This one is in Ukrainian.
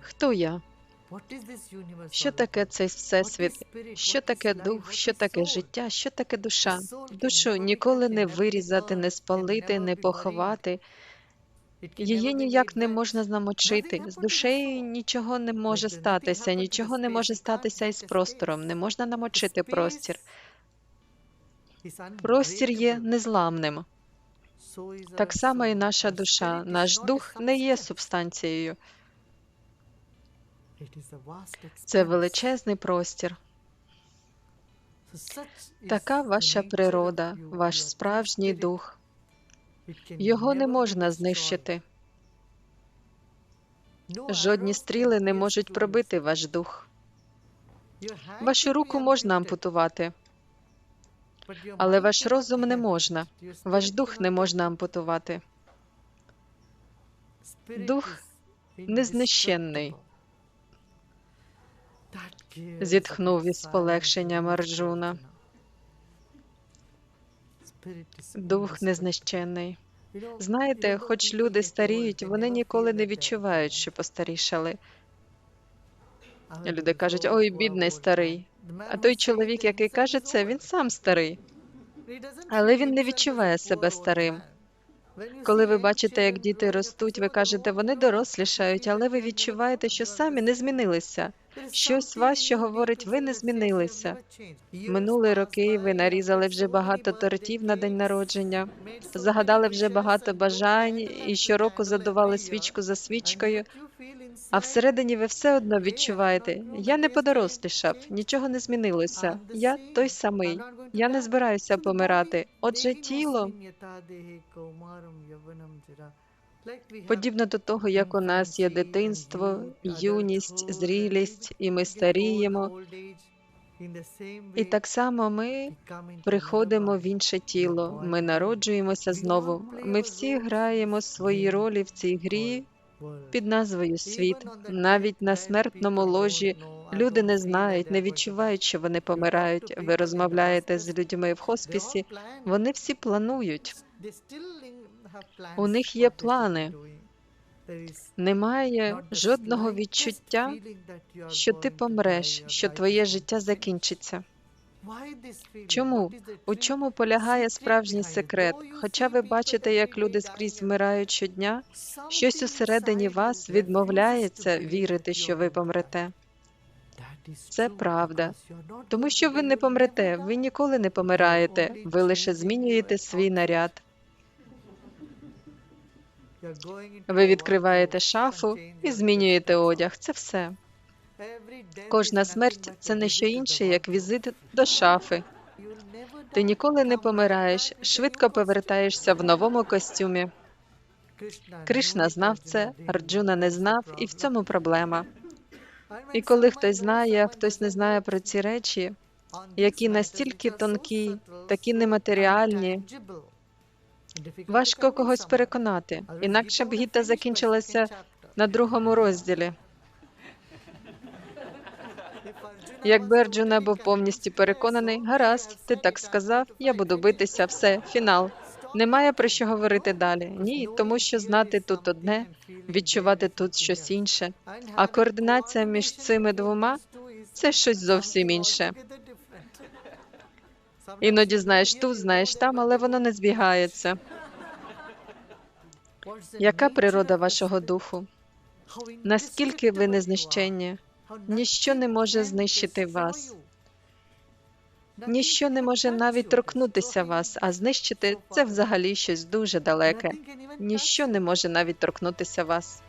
Хто я? Що таке цей всесвіт? Що таке дух? Що таке життя? Що таке душа? Душу ніколи не вирізати, не спалити, не поховати. Її ніяк не можна намочити. З душею нічого не може статися, нічого не може статися із простором. Не можна намочити простір. Простір є незламним. Так само і наша душа, наш дух не є субстанцією. Це величезний простір. Така ваша природа, ваш справжній дух. Його не можна знищити. Жодні стріли не можуть пробити ваш дух. Вашу руку можна ампутувати, але ваш розум не можна. Ваш дух не можна ампутувати. Дух незнищенний. Зітхнув із полегшенням Арджуна. Дух незнищенний. Знаєте, хоч люди старіють, вони ніколи не відчувають, що постарішали. Люди кажуть, ой, бідний старий. А той чоловік, який каже це, він сам старий. Але він не відчуває себе старим. Коли ви бачите, як діти ростуть, ви кажете, вони дорослішають, але ви відчуваєте, що самі не змінилися. Щось вас, що говорить, ви не змінилися. Минули роки ви нарізали вже багато тортів на день народження, загадали вже багато бажань і щороку задували свічку за свічкою. А всередині ви все одно відчуваєте, я не подорослішав, нічого не змінилося. Я той самий. Я не збираюся помирати. Отже, тіло подібно до того, як у нас є дитинство, юність, зрілість, і ми старіємо. І так само ми приходимо в інше тіло. Ми народжуємося знову. Ми всі граємо свої ролі в цій грі під назвою Світ. Навіть на смертному ложі люди не знають, не відчувають, що вони помирають. Ви розмовляєте з людьми в хоспісі. Вони всі планують. У них є плани. Немає жодного відчуття, що ти помреш, що твоє життя закінчиться. Чому? У чому полягає справжній секрет? Хоча ви бачите, як люди скрізь вмирають щодня, щось усередині вас відмовляється вірити, що ви помрете. Це правда. Тому що ви не помрете, ви ніколи не помираєте, ви лише змінюєте свій наряд. Ви відкриваєте шафу і змінюєте одяг. Це все. Кожна смерть це не що інше, як візит до шафи. Ти ніколи не помираєш, швидко повертаєшся в новому костюмі. Кришна знав це, Арджуна не знав, і в цьому проблема. І коли хтось знає, а хтось не знає про ці речі, які настільки тонкі, такі нематеріальні, важко когось переконати. Інакше б гіта закінчилася на другому розділі. Якби Арджуна був повністю переконаний, гаразд, ти так сказав, я буду битися, все, фінал. Немає про що говорити далі. Ні, тому що знати тут одне, відчувати тут щось інше. А координація між цими двома це щось зовсім інше. Іноді знаєш тут, знаєш там, але воно не збігається. Яка природа вашого духу? Наскільки ви незнищенні? Ніщо не може знищити вас. Ніщо не може навіть торкнутися вас, а знищити це взагалі щось дуже далеке. Ніщо не може навіть торкнутися вас.